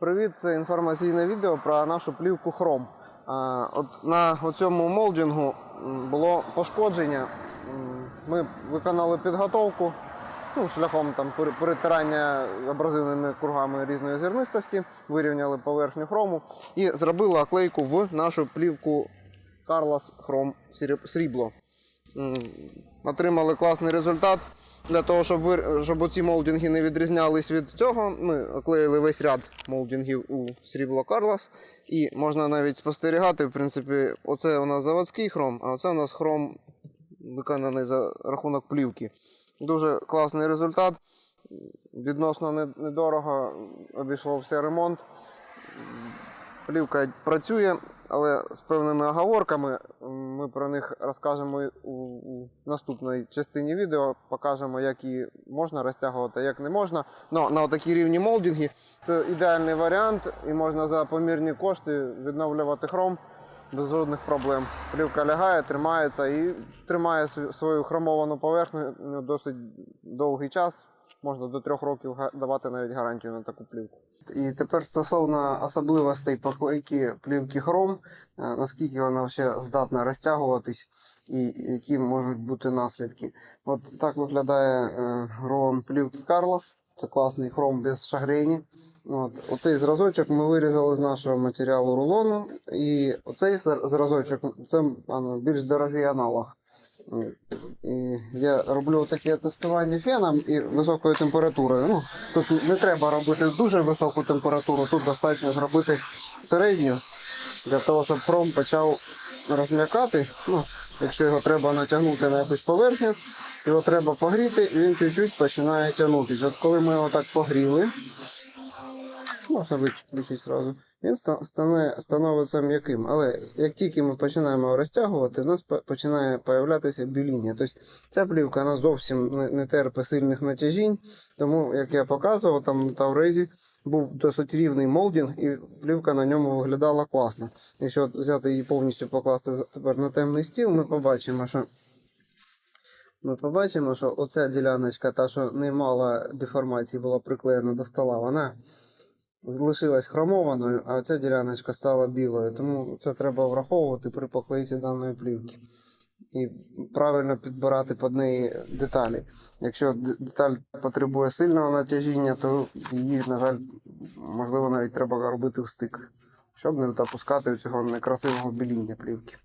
Привіт, це інформаційне відео про нашу плівку Chrome. От на цьому молдингу було пошкодження. Ми виконали підготовку ну, шляхом там, перетирання абразивними кругами різної зернистості, вирівняли поверхню хрому і зробили оклейку в нашу плівку Carlos Chrome Сріб- Срібло. Отримали класний результат. Для того, щоб, ви, щоб ці молдинги не відрізнялись від цього, ми оклеїли весь ряд молдингів у срібло Карлас. І можна навіть спостерігати, в принципі, оце у нас заводський хром, а оце у нас хром виконаний за рахунок плівки. Дуже класний результат. Відносно недорого обійшовся ремонт. Плівка працює, але з певними оговорками. Ми про них розкажемо у, наступній частині відео. Покажемо, як її можна розтягувати, як не можна. Но на такій рівні молдинги це ідеальний варіант, і можна за помірні кошти відновлювати хром без жодних проблем. Плівка лягає, тримається і тримає свою- хромовану поверхню досить довгий час. Можна до трьох років давати навіть гарантію на таку плівку. І тепер стосовно особливостей поклейки плівки хром, е, наскільки вона ще здатна розтягуватись і які можуть бути наслідки. От так виглядає е, плівки Carlos. Це класний хром без шагрені. От. Оцей зразочок ми вирізали з нашого матеріалу рулону. І оцей зра- зразочок це ну, більш дорогий аналог. Я роблю таке тестування феном і високою температурою. Ну, тут не треба робити дуже високу температуру, тут достатньо зробити середню для того, щоб пром почав розм'якати. Ну, якщо його треба натягнути на якусь поверхню, його треба погріти, і він чуть-чуть починає тягнутися. От коли ми його так погріли, можна виключити зразу, він стане, становиться м'яким. Але як тільки ми починаємо розтягувати, в нас починає появлятися біління. Тобто ця плівка вона зовсім не, терпить сильних натяжінь, тому, як я показував, там на Таурезі був досить рівний молдинг, і плівка на ньому виглядала класно. Якщо взяти її повністю покласти тепер на темний стіл, ми побачимо, що ми побачимо, що оця діляночка, та, що не мала деформації, була приклеєна до стола, вона залишилась хромованою, а оця діляночка стала білою. Тому це треба враховувати при поклейці даної плівки. І правильно підбирати під неї деталі. Якщо деталь потребує сильного натяжіння, то її, на жаль, можливо, навіть треба робити в стик, щоб не допускати цього некрасивого біління плівки.